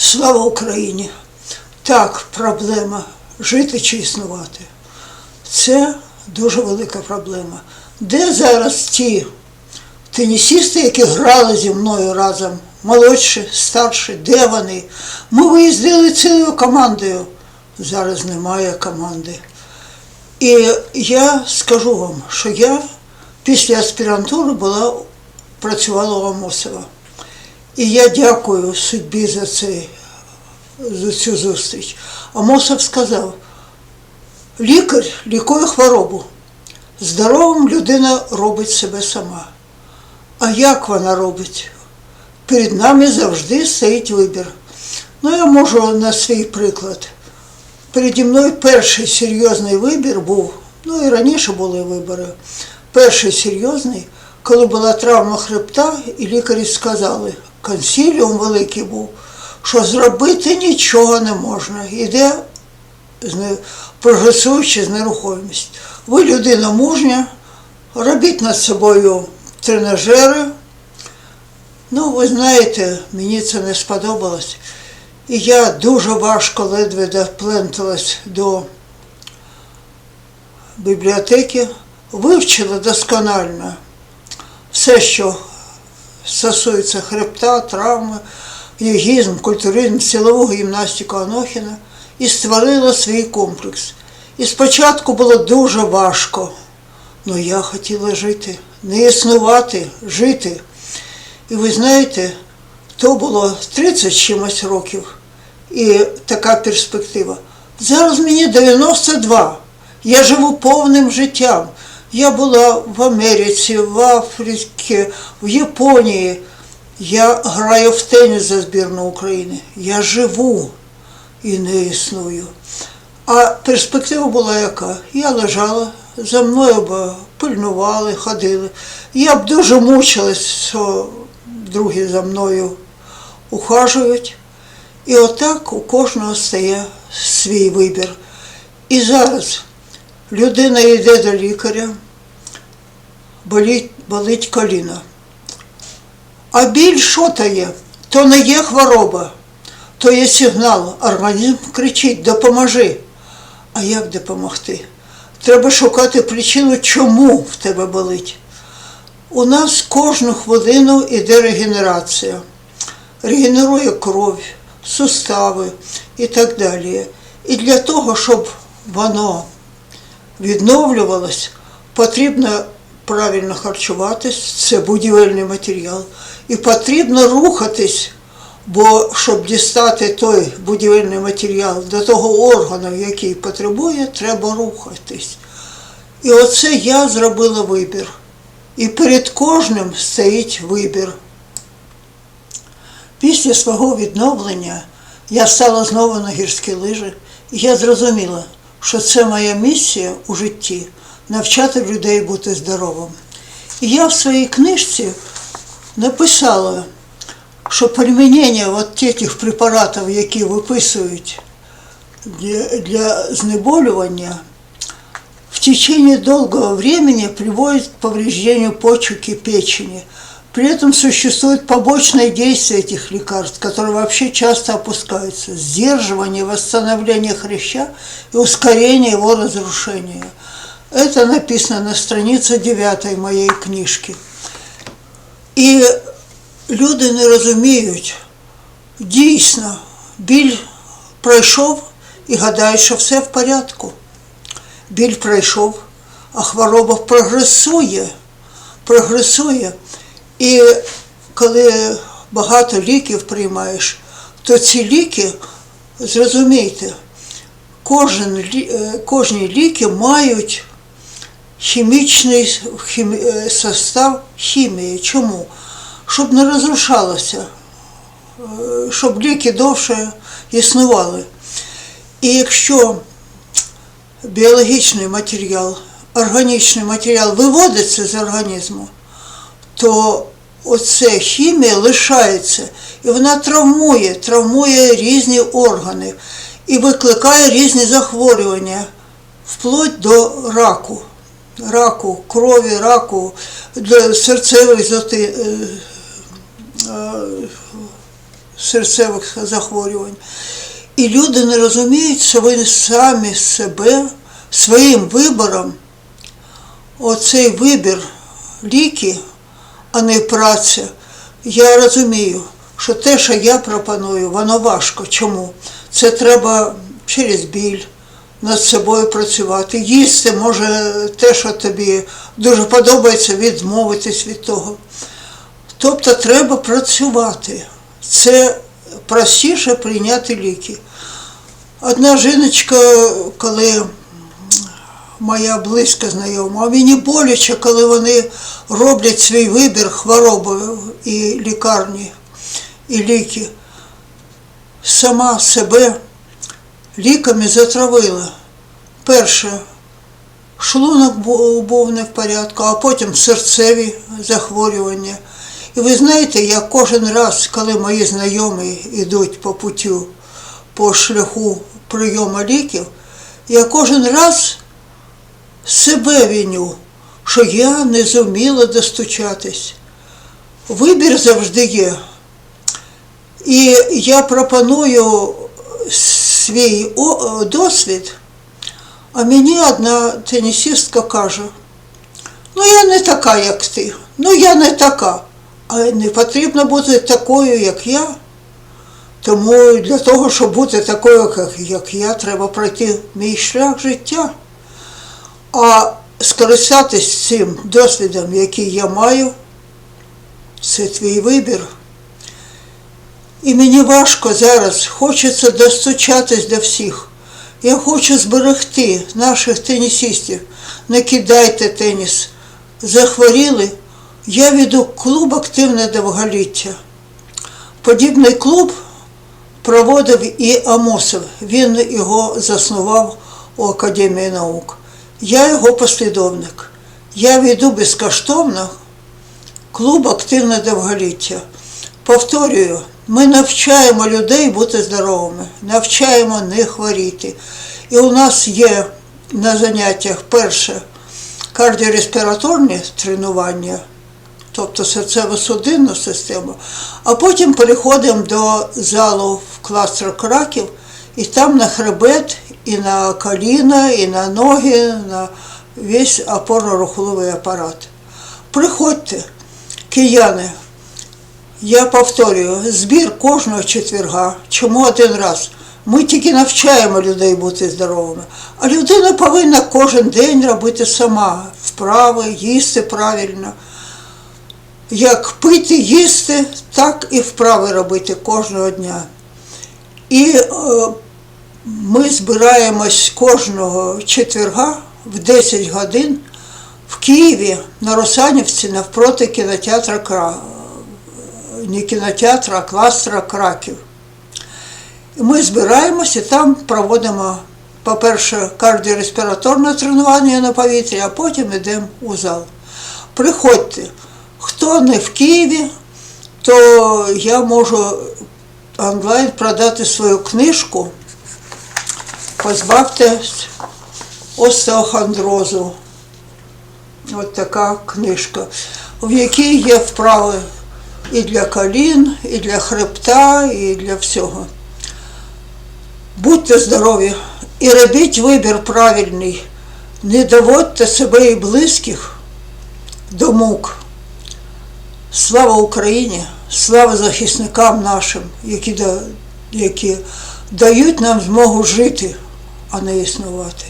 Слава Україні! Так, проблема жити чи існувати. Це дуже велика проблема. Де зараз ті тенісісти, які грали зі мною разом, молодші, старші, де вони? Ми виїздили цілою командою. Зараз немає команди. І я скажу вам, що я після аспірантури була, працювала у Амосова. І я дякую судьбі за цей за цю зустріч. Амосов сказав, лікар лікує хворобу. Здоровим людина робить себе сама. А як вона робить? Перед нами завжди стоїть вибір. Ну, я можу на свій приклад. Переді мною перший серйозний вибір був, ну і раніше були вибори. Перший серйозний, коли була травма хребта, і лікарі сказали, консиліум великий був, що зробити нічого не можна. Іде прогресуюча з нерухомість. Ви людина мужня, робіть над собою тренажери. Ну, ви знаєте, мені це не сподобалось. І я дуже важко ледве допленталась до бібліотеки, вивчила досконально все, що стосується хребта, травми, йогізм, культуризм, силову гімнастику Анохіна і створила свій комплекс. І спочатку було дуже важко, але я хотіла жити, не існувати, жити. І ви знаєте, то було 30 з чимось років і така перспектива. Зараз мені 92. Я живу повним життям. Я була в Америці, в Африці, в Японії. Я граю в теніс за збірну України. Я живу і не існую. А перспектива була яка? Я лежала, за мною б пильнували, ходили. Я б дуже мучилась, що другі за мною ухажують. І отак у кожного стає свій вибір. І зараз людина йде до лікаря, болить, болить коліно. А біль що то є? То не є хвороба, то є сигнал. Організм кричить, допоможи. А як допомогти? Треба шукати причину, чому в тебе болить. У нас кожну хвилину йде регенерація. Регенерує кров, сустави і так далі. І для того, щоб воно відновлювалось, потрібно правильно харчуватись, це будівельний матеріал. І потрібно рухатись, бо щоб дістати той будівельний матеріал до того органу, який потребує, треба рухатись. І оце я зробила вибір. І перед кожним стоїть вибір. Після свого відновлення я стала знову на гірські лижі, і я зрозуміла, що це моя місія у житті навчати людей бути здоровим. І я в своїй книжці написала, що примінення от тих препаратів, які виписують для, для знеболювання, в течение долгого времени приводит к повреждению почек и печени. При этом существует побочное действие этих лекарств, которые вообще часто опускаются. Сдерживание, восстановление хряща и ускорение его разрушения. Это написано на странице 9 моєї книжки. І люди не розуміють, дійсно, біль пройшов і гадають, що все в порядку. Біль пройшов, а хвороба прогресує, прогресує. І коли багато ліків приймаєш, то ці ліки, зрозумійте, кожен, е, кожні ліки мають хімічний хімі- е, состав хімії. Чому? Щоб не розрушалося, е, щоб ліки довше існували. І якщо біологічний матеріал, органічний матеріал виводиться з організму, то оце хімія лишається, і вона травмує, травмує різні органи і викликає різні захворювання, вплоть до раку. Раку крові, раку зоти, е, е, серцевих захворювань. І люди не розуміють, що вони самі себе своїм вибором, оцей вибір ліки, а не праця. Я розумію, що те, що я пропоную, воно важко. Чому? Це треба через біль над собою працювати. Їсти може те, що тобі дуже подобається, відмовитись від того. Тобто треба працювати. Це простіше прийняти ліки. Одна жіночка, коли моя близька знайома, а мені боляче, коли вони роблять свій вибір хвороби і лікарні, і ліки. Сама себе ліками затравила. Перше, шлунок був не в порядку, а потім серцеві захворювання. І ви знаєте, я кожен раз, коли мої знайомі йдуть по путю, по шляху прийому ліків, я кожен раз себе виню, що я не зуміла достучатись. Вибір завжди є. І я пропоную свій досвід, а мені одна тенісістка каже, ну я не така, як ти, ну я не така, а не потрібно бути такою, як я. Тому для того, щоб бути такою, як я, треба пройти мій шлях життя. А скористатись цим досвідом, який я маю, це твій вибір. І мені важко зараз, хочеться достучатись до всіх. Я хочу зберегти наших тенісістів. Не кидайте теніс. Захворіли. Я веду клуб активне довголіття. Подібний клуб проводив і Амосов. Він його заснував у Академії наук. Я його послідовник. Я веду безкоштовно клуб активне довголіття. Повторюю, ми навчаємо людей бути здоровими, навчаємо не хворіти. І у нас є на заняттях перше кардіореспіраторні тренування, тобто серцево-судинну систему, а потім переходимо до залу в кластер краків, і там на хребет, і на коліна, і на ноги, на весь опорно-руховий апарат. Приходьте, кияни. Я повторюю, збір кожного четверга. Чому один раз? Ми тільки навчаємо людей бути здоровими, а людина повинна кожен день робити сама вправи, їсти правильно. Як пити, їсти, так і вправи робити кожного дня. І е, ми збираємось кожного четверга в 10 годин в Києві на Русанівці навпроти кінотеатра Кра не кінотеатра, а кластера Краків. Ми збираємося і там проводимо, по-перше, кардіореспіраторне тренування на повітрі, а потім йдемо у зал. Приходьте. Хто не в Києві, то я можу онлайн продати свою книжку Позбавтесь остеохондрозу. От така книжка, в якій є вправи і для колін, і для хребта, і для всього. Будьте здорові і робіть вибір правильний. Не доводьте себе і близьких до мук. Слава Україні, слава захисникам нашим, які, які дають нам змогу жити, а не існувати.